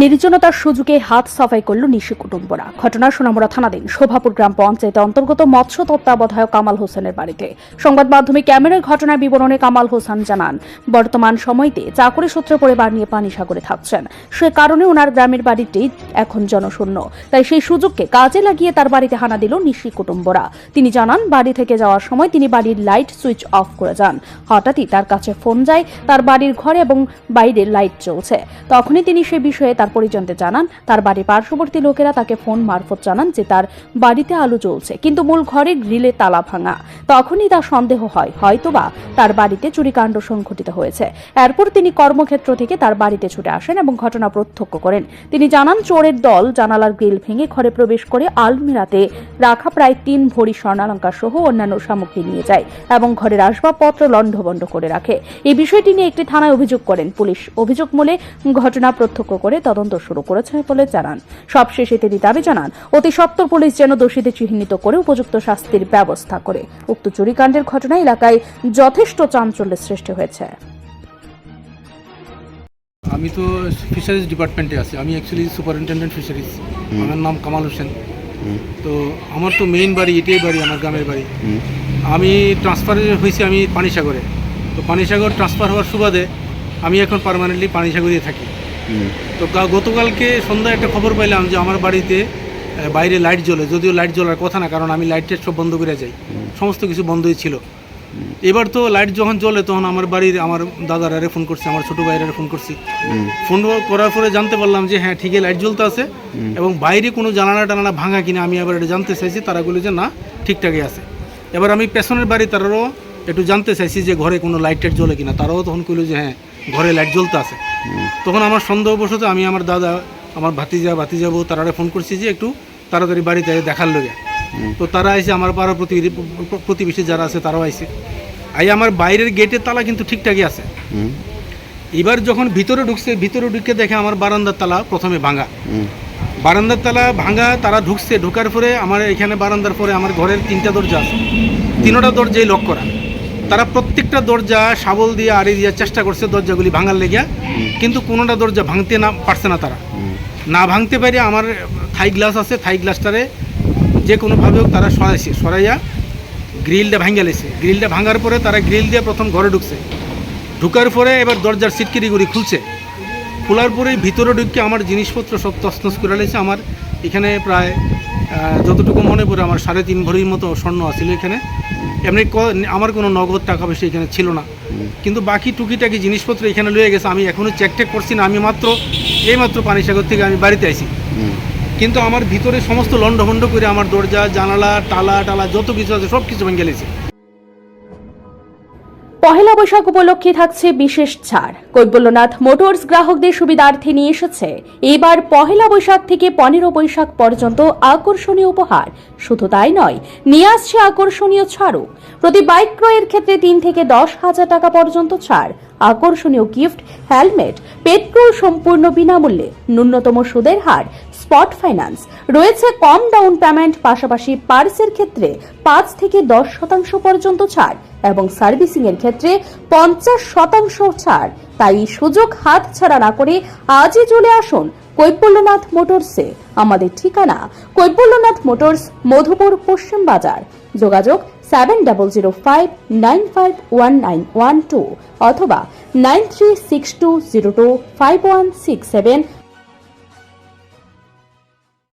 নির্জনতার সুযোগে হাত সাফাই করল নিশি কুটুম্বরা। ঘটনা সোনামুড়া থানাধীন শোভাপুর গ্রাম পঞ্চায়েতের অন্তর্গত মৎস্য তত্ত্বাবধায়ক কামাল হোসেনের বাড়িতে। সংবাদ মাধ্যমে ক্যামেরার ঘটনার বিবরণে কামাল হোসেন জানান, বর্তমান সময়তে চাকরি সূত্রে পরিবার নিয়ে পানি সাগরে থাকছেন। সে কারণে ওনার গ্রামের বাড়িটি এখন জনশূন্য। তাই সেই সুযোগকে কাজে লাগিয়ে তার বাড়িতে হানা দিল নিশি কুটুম্বরা। তিনি জানান, বাড়ি থেকে যাওয়ার সময় তিনি বাড়ির লাইট সুইচ অফ করে যান। হঠাৎই তার কাছে ফোন যায়, তার বাড়ির ঘরে এবং বাইরে লাইট জ্বলছে। তখনই তিনি সে বিষয়ে তার পরিজনদের জানান, তার বাড়ির পার্শ্ববর্তী লোকেরা তাকে ফোন মারফত জানান যে তার বাড়িতে আলো জ্বলছে, কিন্তু মূল ঘরে গ্রিলে তালা ভাঙা। তখনই তার সন্দেহ হয়, হয়তোবা তার বাড়িতে চুরিকাণ্ড সংঘটিত হয়েছে। এরপর তিনি কর্মক্ষেত্র থেকে তার বাড়িতে ছুটে আসেন এবং ঘটনা প্রত্যক্ষ করেন। তিনি জানান, চোরের দল জানালার গ্রিল ভেঙে ঘরে প্রবেশ করে আলমিরাতে রাখা প্রায় তিন ভরি স্বর্ণালঙ্কার সহ অন্যান্য সামগ্রী নিয়ে যায় এবং ঘরের আসবাবপত্র লণ্ডভণ্ড করে রাখে। এই বিষয়টি নিয়ে একটি থানায় অভিযোগ করেন পুলিশ। অভিযোগ মূলে ঘটনা প্রত্যক্ষ করে তদন্ত শুরু করেছে বলে জানান। সবশেষে তিনি দাবি জানান, অতি সত্বর পুলিশ যেন দোষীদের চিহ্নিত করে উপযুক্ত শাস্তির ব্যবস্থা করে। উক্ত চুরিকাণ্ডের ঘটনা এলাকায় যথেষ্ট চাঞ্চল্যের সৃষ্টি হয়েছে। আমি তো ফিশারিজ ডিপার্টমেন্টে আছি। আমি অ্যাকচুয়ালি সুপারিনটেন্ডেন্ট ফিশারিজ আমার নাম কামাল হোসেন। তো আমার তো মেইন বাড়ি এটাই বাড়ি আমার গ্রামের বাড়ি। আমি ট্রান্সফার হয়েছি আমি পানিসাগরে। তো পানিসাগর ট্রান্সফার হওয়ার সুবাদে আমি এখন পার্মানেন্টলি পানিসাগরে থাকি। তো গতকালকে সন্ধ্যায় একটা খবর পাইলাম যে আমার বাড়িতে বাইরে লাইট জ্বলে যদিও লাইট জ্বলার কথা না কারণ আমি লাইট টাইট সব বন্ধ করে যাই। সমস্ত কিছু বন্ধই ছিল। এবার তো লাইট যখন জ্বলে তখন আমার বাড়ির আমার দাদারারে ফোন করছি আমার ছোটো ভাইরারে ফোন করছি। ফোন করার পরে জানতে পারলাম যে হ্যাঁ ঠিকই লাইট জ্বলতে আছে এবং বাইরে কোনো জানালা টানালা ভাঙা কিনা আমি আবার এটা জানতে চাইছি তারা বলে যে না ঠিকঠাকই আছে। এবার আমি পেছনের বাড়ি তারারও একটু জানতে চাইছি যে ঘরে কোনো লাইট টাইট জ্বলে কিনা। তারাও তখন কইলো যে হ্যাঁ ঘরে লাইট জ্বলতে আছে। তখন আমার সন্দেহবশত আমি আমার দাদা আমার ভাতিজা ভাতিজা বউ তারারে ফোন করছি যে একটু তাড়াতাড়ি বাড়িতে দেখার লোকে তো তারা আইসে আমার পাড়া প্রতিবেশী প্রতিবেশী যারা আছে তারাও আইসে আই আমার বাইরের গেটের তালা কিন্তু ঠিকঠাকই আছে। এবার যখন ভিতরে ঢুকছে ভিতরে ঢুকে দেখে আমার বারান্দার তালা প্রথমে ভাঙা। বারান্দার তালা ভাঙা তারা ঢুকছে ঢোকার পরে আমার এখানে বারান্দার পরে আমার ঘরের তিনটা দরজা আছে। তিনোটা দরজাই লক করা। তারা প্রত্যেকটা দরজা শাবল দিয়ে আড়ি দিয়ে চেষ্টা করছে দরজাগুলি ভাঙার লেগে কিন্তু কোনোটা দরজা ভাঙতে না পারছে না তারা। না ভাঙতে পারে আমার থাই গ্লাস আছে থাই গ্লাসটারে যে কোনোভাবে হোক তারা সরাইছে সরাইয়া গ্রিলটা ভাঙে লেছে। গ্রিলটা ভাঙার পরে তারা গ্রিল দিয়ে প্রথম ঘরে ঢুকছে। ঢুকার পরে এবার দরজার সিটকিরিগুড়ি খুলছে। খোলার পরেই ভিতরে ঢুকে আমার জিনিসপত্র সব তছনছ করে লেছে। আমার এখানে প্রায় যতটুকু মনে পড়ে আমার সাড়ে তিন ভরির মতো স্বর্ণ আছিল এখানে। এমনি আমার কোনো নগদ টাকা পয়সা এখানে ছিল না। কিন্তু বাকি টুকিটাকি জিনিসপত্র এখানে লয়ে গেছে আমি এখনও চেক টেক করছি না আমি মাত্র এই মাত্র পানিসাগর থেকে আমি বাড়িতে আইছি। কিন্তু আমার ভিতরে সমস্ত লণ্ডভণ্ড করে আমার দরজা জানালা টালা টালা যত কিছু আছে সব কিছু ভেঙে গেছে। পহেলা বৈশাখ উপলক্ষে থাকছে বিশেষ ছাড়। কৈবল্যনাথ মোটরস গ্রাহকদের সুবিধার্থে নিয়ে এসেছে। এবার পহেলা বৈশাখ থেকে পনেরো বৈশাখ পর্যন্ত আকর্ষণীয় উপহার। শুধু তাই নয়, নিয়ে আসছে আকর্ষণীয় ছাড়ও। প্রতি বাইক ক্রয়ের ক্ষেত্রে তিন থেকে দশ হাজার টাকা পর্যন্ত ছাড়। আকর্ষণীয় গিফট, হেলমেট, পেট্রোল সম্পূর্ণ বিনামূল্যে। ন্যূনতম সুদের হার, স্পট ফাইন্যান্স। রয়েছে কম ডাউন পেমেন্ট, পাশাপাশি পার্সের ক্ষেত্রে পাঁচ থেকে দশ শতাংশ পর্যন্ত ছাড় এবং সার্ভিসিং এর ক্ষেত্রে পঞ্চাশ শতাংশ ছাড়। তাই সুযোগ হাত ছাড়া না করে আজই চলে আসুন কৈবল্যনাথ মোটরসে আমাদের ঠিকানা কৈপল্যনাথ মোটরস, মধুপুর, পশ্চিম বাজার। যোগাযোগ seven double zero five nine five one nine one two অথবা nine three six two zero two five one six seven